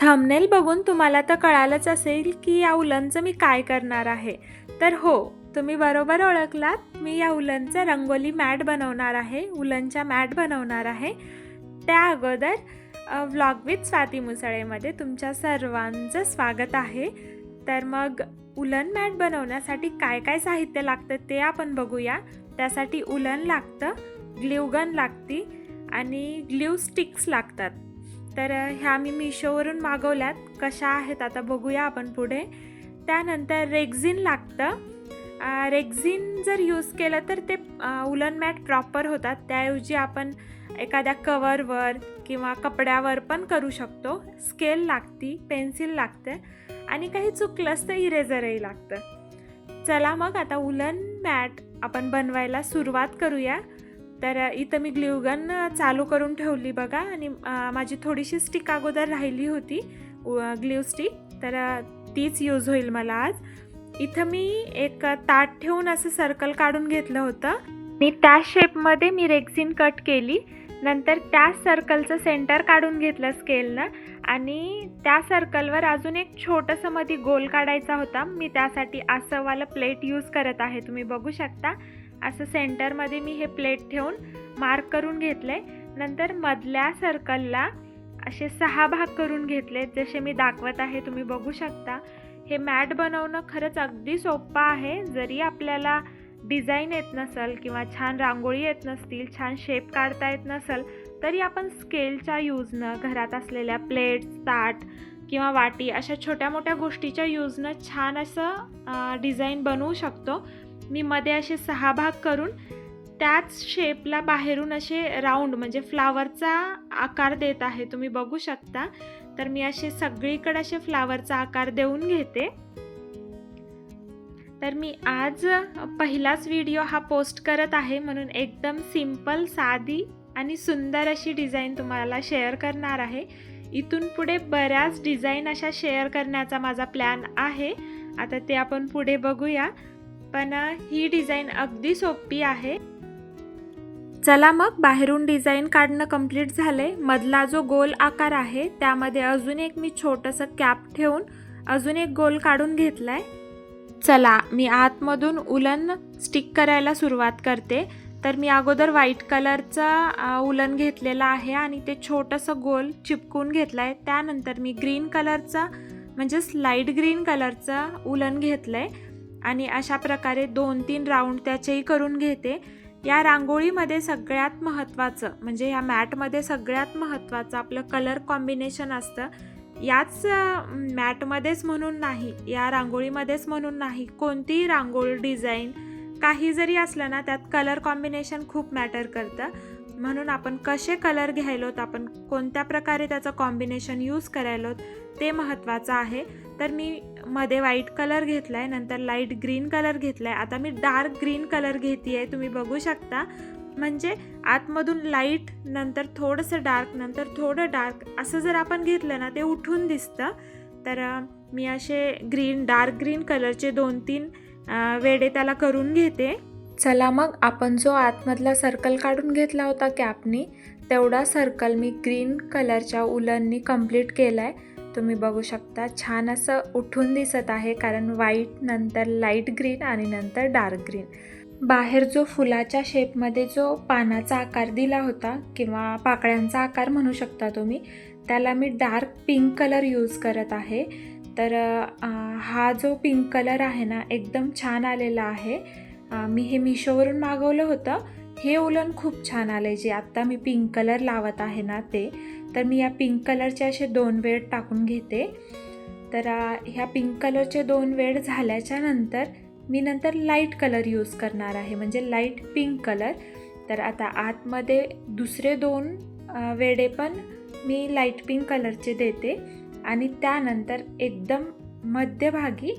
Thumbnail बघून तुम्हाला तर कळालंच असेल की या उलनचं मी काय करणार आहे. तर हो तुम्ही बरोबर ओळखलात. मी या उलनचं रंगोली मॅट बनवणार आहे उलनच्या मॅट बनवणार आहे. त्या अगोदर व्लॉग विथ स्वाती मुसळेमध्ये तुमच्या सर्वांचं स्वागत आहे. तर मग उलन मॅट बनवण्यासाठी काय काय साहित्य लागतं ते आपण बघूया. त्यासाठी उलन लागतं ग्ल्यूगन लागती आणि ग्ल्यू स्टिक्स लागतात. तर ह्या मी मिशोवरून मागवल्यात. कशा आहेत आता बघूया आपण पुढे. त्यानंतर रेग्झिन लागतं. रेग्झिन जर यूज केलं तर ते उलन मॅट प्रॉपर होतात. त्याऐवजी आपण एखाद्या कवरवर किंवा कपड्यावर पण करू शकतो. स्केल लागती पेन्सिल लागते आणि काही चुकलंच तर इरेझरही लागतं. चला मग आता उलन मॅट आपण बनवायला सुरुवात करूया. तर इथं मी ग्ल्यूगन चालू करून ठेवली बघा. आणि माझी थोडीशी स्टिक अगोदर राहिली होती ग्लिव स्टिक. तर तीच यूज होईल मला आज. इथं मी एक ताट ठेवून असं सर्कल काढून घेतलं होतं. मी त्या शेपमध्ये मी रेक्झिन कट केली. नंतर त्या सर्कलचं सेंटर काढून घेतलं स्केलनं आणि त्या सर्कलवर अजून एक छोटंसं मध्ये गोल काढायचा होता. मी त्यासाठी असंवालं प्लेट यूज करत आहे. तुम्ही बघू शकता. असं सेंटरमध्ये मी हे प्लेट ठेवून मार्क करून घेतले नंतर मधल्या सर्कलला असे सहा भाग करून घेतले जसे मी दाखवत आहे तुम्ही बघू शकता. हे मॅट बनवणं खरंच अगदी सोपं आहे. जरी आपल्याला डिझाईन येत नसेल किंवा छान रांगोळी येत नसतील छान शेप काढता येत नसेल तरी आपण स्केलच्या यूजनं घरात असलेल्या प्लेट्स ताट किंवा वाटी अशा छोट्या मोठ्या गोष्टीच्या यूजनं छान असं डिझाईन बनवू शकतो. मी मध्ये असे सहा भाग करून त्याच शेपला बाहेरून असे राऊंड म्हणजे फ्लावरचा आकार देत आहे. तुम्ही बघू शकता. तर मी असे सगळीकडे असे फ्लावरचा आकार देऊन घेते. तर मी आज पहिलाच व्हिडिओ हा पोस्ट करत आहे. म्हणून एकदम सिंपल साधी आणि सुंदर अशी डिझाईन तुम्हाला शेअर करणार आहे. इथून पुढे बऱ्याच डिझाईन अशा शेअर करण्याचा माझा प्लॅन आहे. आता ते आपण पुढे बघूया. पण ही डिझाईन अगदी सोपी आहे. चला मग बाहेरून डिझाईन काढणं कंप्लीट झाले मधला जो गोल आकार आहे त्यामध्ये अजून एक मी छोटंसं कॅप ठेवून अजून एक गोल काढून घेतलाय. चला मी आतमधून उलन स्टिक करायला सुरुवात करते. तर मी अगोदर व्हाईट कलरचा उलन घेतलेला आहे आणि ते छोटंसं गोल चिपकून घेतलं आहे त्यानंतर मी ग्रीन कलरचा म्हणजेच लाइट ग्रीन कलरचा उलन घेतलं आहे आणि अशा प्रकारे दोन तीन राऊंड त्याचेही करून घेते. या रांगोळीमध्ये सगळ्यात महत्त्वाचं म्हणजे या मॅटमध्ये सगळ्यात महत्त्वाचं आपलं कलर कॉम्बिनेशन असतं. याच मॅटमध्येच म्हणून नाही या रांगोळीमध्येच म्हणून नाही कोणतीही रांगोळी डिझाईन काही जरी असलं ना त्यात कलर कॉम्बिनेशन खूप मॅटर करतं. म्हणून आपण कसे कलर घ्यायलोत आपण कोणत्या प्रकारे त्याचं कॉम्बिनेशन यूज करायलोत ते महत्त्वाचं आहे. तर मी मध्ये व्हाईट कलर घेतला आहे नंतर लाइट ग्रीन कलर घेतला आहे आता मी डार्क ग्रीन कलर घेते आहे तुम्ही बघू शकता. म्हणजे आतमधून लाइट नंतर थोडंसं डार्क नंतर थोडं डार्क असं जर आपण घेतलं ना ते उठून दिसतं. तर मी असे ग्रीन डार्क ग्रीन कलरचे दोन तीन वेडे त्याला करून घेते. चला मग आपण जो आतमधला सर्कल काढून घेतला होता कॅपनी तेवढा सर्कल मी ग्रीन कलरच्या उलननी कंप्लीट केला आहे तुम्ही बघू शकता. छान असं उठून दिसत आहे कारण व्हाईट नंतर लाइट ग्रीन आणि नंतर डार्क ग्रीन बाहेर जो फुलाच्या शेपमध्ये जो पानाचा आकार दिला होता किंवा पाकळ्यांचा आकार म्हणू शकता तुम्ही त्याला मी डार्क पिंक कलर यूज करत आहे. तर हा जो पिंक कलर आहे ना एकदम छान आलेला आहे. मी हे मिशोवरून मागवलं होतं. हे उलन खूप छान आले जे आत्ता मी पिंक कलर लावत आहे ना ते तर मी या पिंक कलरचे असे दोन वेळ टाकून घेते. तर ह्या पिंक कलरचे दोन वेळ झाल्याच्यानंतर मी नंतर लाइट कलर यूज करणार आहे. म्हणजे लाइट पिंक कलर तर आता आतमध्ये दुसरे दोन वेडे पण मी लाइट पिंक कलरचे देते. आणि त्यानंतर एकदम मध्यभागी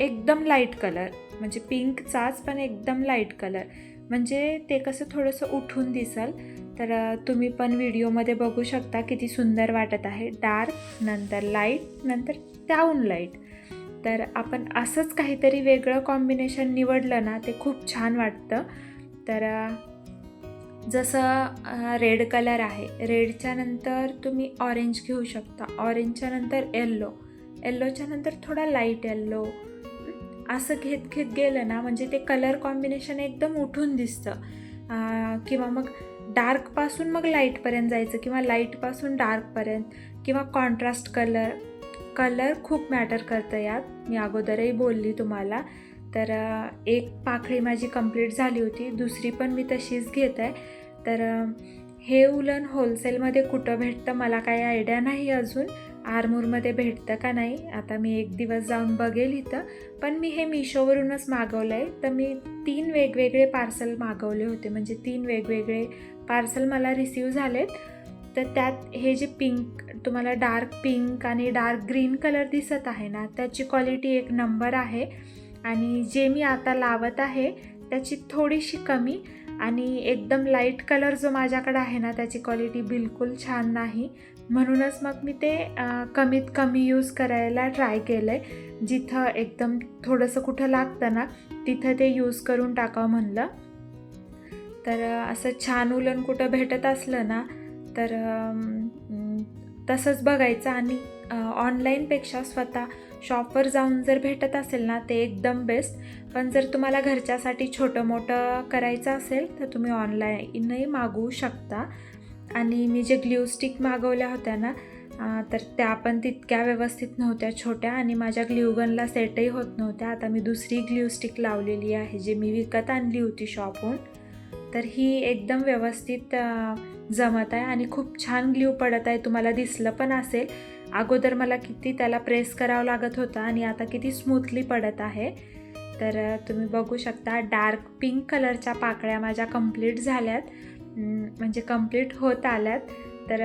एकदम लाइट कलर म्हणजे पिंकचाच पण एकदम लाइट कलर म्हणजे ते कसं थोडंसं उठून दिसल तर तुम्ही पण व्हिडिओमध्ये बघू शकता किती सुंदर वाटत आहे. डार्क नंतर लाइट नंतर टाऊन लाइट. तर आपण असंच काहीतरी वेगळं कॉम्बिनेशन निवडलं ना ते खूप छान वाटतं. तर जसं रेड कलर आहे रेडच्या नंतर तुम्ही ऑरेंज घेऊ शकता. ऑरेंजच्या नंतर येल्लो. येल्लोच्या नंतर थोडा लाइट येल्लो. असं घेत घेत गेलं ना म्हणजे ते कलर कॉम्बिनेशन एकदम उठून दिसतं. किंवा मग डार्कपासून मग लाईटपर्यंत जायचं किंवा लाईटपासून डार्कपर्यंत किंवा कॉन्ट्रास्ट कलर कलर खूप मॅटर करतं यात. मी अगोदरही बोलली तुम्हाला. तर एक पाकळी माझी कंप्लीट झाली होती दुसरी पण मी तशीच घेत आहे तर हे उलन होलसेलमध्ये कुठं भेटतं मला काही आयडिया नाही अजून. आरमूरमध्ये भेटतं का नाही आता मी एक दिवस जाऊन बघेल इथं. पण मी हे मिशोवरूनच मागवलं आहे. तर मी तीन वेगवेगळे पार्सल मागवले होते. म्हणजे तीन वेगवेगळे पार्सल मला रिसीव झालेत. तर त्यात हे जे पिंक तुम्हाला डार्क पिंक आणि डार्क ग्रीन कलर दिसत आहे ना त्याची क्वालिटी एक नंबर आहे. आणि जे मी आता लावत आहे त्याची थोडीशी कमी आणि एकदम लाइट कलर जो माझ्याकडे आहे ना त्याची क्वालिटी बिलकुल छान नाही. म्हणूनच मग मी ते कमीत कमी यूज करायला ट्राय केलं आहे जिथं एकदम थोडंसं कुठं लागतं ना तिथं ते यूज करून टाकावं म्हणलं. तर असं छान उलन कुठं भेटत असलं ना तर तसंच बघायचं. आणि ऑनलाईनपेक्षा स्वतः शॉपवर जाऊन जर भेटत असेल ना ते एकदम बेस्ट पण जर तुम्हाला घरच्यासाठी छोटं मोठं करायचं असेल तर तुम्ही ऑनलाईनही मागवू शकता. आणि मी जे ग्ल्यू स्टिक मागवल्या होत्या ना तर त्या पण तितक्या व्यवस्थित नव्हत्या छोट्या आणि माझ्या ग्ल्यूगनला सेटही होत नव्हत्या. आता मी दुसरी ग्ल्यू स्टिक लावलेली आहे जी मी विकत आणली होती शॉपहून. तर ही एकदम व्यवस्थित जमत आहे आणि खूप छान ग्ल्यू पडत आहे. तुम्हाला दिसलं पण असेल. अगोदर मला किती त्याला प्रेस करावं लागत होतं आणि आता किती स्मूथली पडत आहे. तर तुम्ही बघू शकता डार्क पिंक कलरच्या पाकळ्या माझ्या कंप्लीट झाल्यात. म्हणजे कंप्लीट होत आल्यात. तर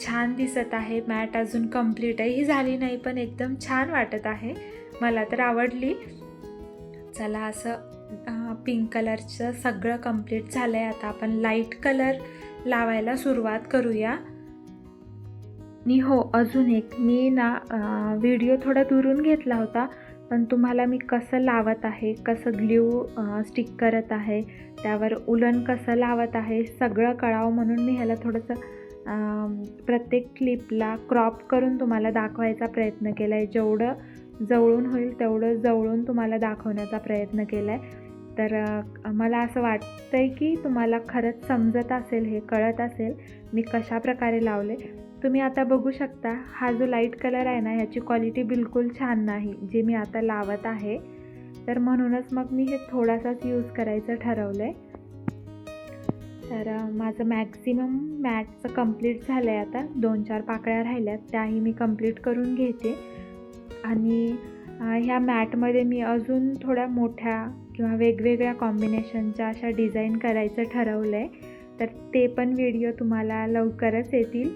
छान दिसत आहे. मॅट अजून कंप्लीटही झाली नाही पण एकदम छान वाटत आहे. मला तर आवडली. चला असं पिंक कलरचं सगळं कंप्लीट झालं आहे आता आपण लाइट कलर लावायला सुरुवात करूया. आणि हो अजून एक. मी ना व्हिडिओ थोडा दुरून घेतला होता. पण तुम्हाला मी कसं लावत आहे कसं ग्ल्यू स्टिक करत आहे त्यावर उलन कसं लावत आहे सगळं कळावं म्हणून मी ह्याला थोडंसं प्रत्येक क्लिपला क्रॉप करून तुम्हाला दाखवायचा प्रयत्न केला आहे जेवढं जवळून होईल तेवढं जवळून तुम्हाला दाखवण्याचा प्रयत्न केला आहे तर मला असं वाटतं आहे की तुम्हाला खरंच समजत असेल हे कळत असेल मी कशा प्रकारे लावले. तुम्ही आता बघू शकता हा जो लाइट कलर आहे ना ह्याची क्वालिटी बिलकुल छान नाही जे मी आता लावत आहे. तर म्हणूनच मग मी हे थोडासाच यूज करायचं ठरवलं आहे तर माझं मॅक्झिमम मॅटचं कंप्लीट झालं आहे आता. दोन चार पाकळ्या राहिल्यात त्याही मी कंप्लीट करून घेते. आणि ह्या मॅटमध्ये मी अजून थोड्या मोठ्या किंवा वेगवेगळ्या कॉम्बिनेशनच्या अशा डिझाईन करायचं ठरवलं आहे तर ते पण व्हिडिओ तुम्हाला लवकरच येतील.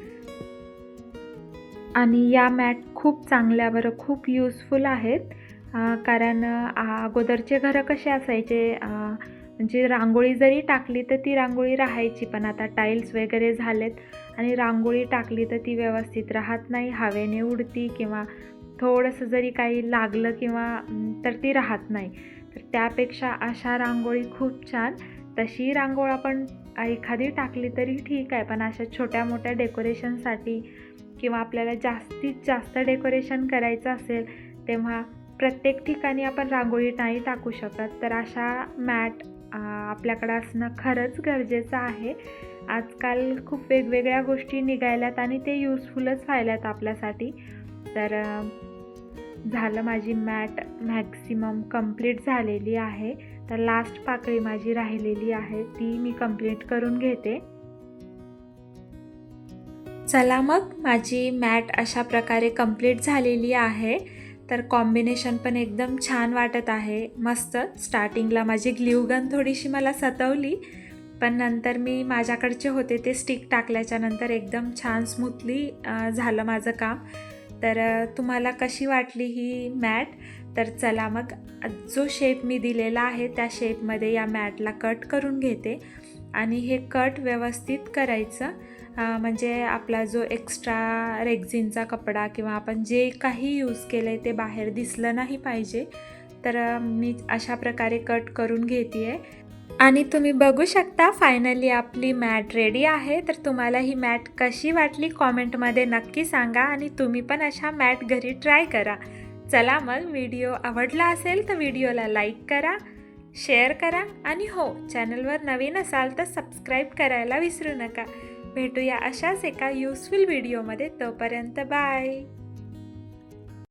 आणि या मॅट खूप चांगल्या बरं खूप यूजफुल आहेत. कारण अगोदरचे घरं कसे असायचे म्हणजे रांगोळी जरी टाकली तर ती रांगोळी राहायची पण आता टाईल्स वगैरे झालेत आणि रांगोळी टाकली तर ती व्यवस्थित राहत नाही. हवेने उडती किंवा थोडंसं जरी काही लागलं किंवा तर ती राहत नाही. तर त्यापेक्षा अशा रांगोळी खूप छान. तशी रांगोळ आपण एखादी टाकली तरी ठीक आहे पण अशा छोट्या मोठ्या डेकोरेशनसाठी किंवा आपल्याला जास्तीत जास्त डेकोरेशन करायचं असेल तेव्हा प्रत्येक ठिकाणी आपण रांगोळी नाही टाकू शकत. तर अशा मॅट आपल्याकडं असणं खरंच गरजेचं आहे. आजकाल खूप वेगवेगळ्या गोष्टी निघायल्यात आणि ते यूजफुलच व्हायल्यात आपल्यासाठी. तर झालं माझी मॅट मॅक्सिमम कंप्लीट झालेली आहे. तर लास्ट पाकळी माझी राहिलेली आहे. ती मी कंप्लीट करून घेते. चला मग माझी मॅट अशा प्रकारे कंप्लीट झालेली आहे. तर कॉम्बिनेशन पण एकदम छान वाटत आहे. मस्त स्टार्टिंगला माझी ग्लिवगन थोडीशी मला सतवली. पण नंतर मी माझ्याकडचे होते ते स्टिक टाकल्याच्या नंतर एकदम छान स्मूथली झालं माझं काम. तर तुम्हाला कशी वाटली ही मॅट? तर चला मग जो शेप मी दिलेला आहे त्या शेपमध्ये या मॅटला कट करून घेते. आणि हे कट व्यवस्थित करायचं. म्हणजे आपला जो एक्स्ट्रा रेग्झिनचा कपडा किंवा आपण जे काही यूज केलं आहे ते बाहेर दिसलं नाही पाहिजे. तर मी अशा प्रकारे कट करून घेते आहे आणि तुम्ही बघू शकता फायनली आपली मॅट रेडी आहे. तर तुम्हाला ही मॅट कशी वाटली? कॉमेंटमध्ये नक्की सांगा आणि तुम्ही पण अशा मॅट घरी ट्राय करा. चला मग व्हिडिओ आवडला असेल तर व्हिडिओला लाईक करा शेअर करा आणि हो चॅनलवर नवीन असाल तर सबस्क्राईब करायला विसरू नका. भेटूया अशाच एका युजफुल व्हिडिओमध्ये तोपर्यंत बाय.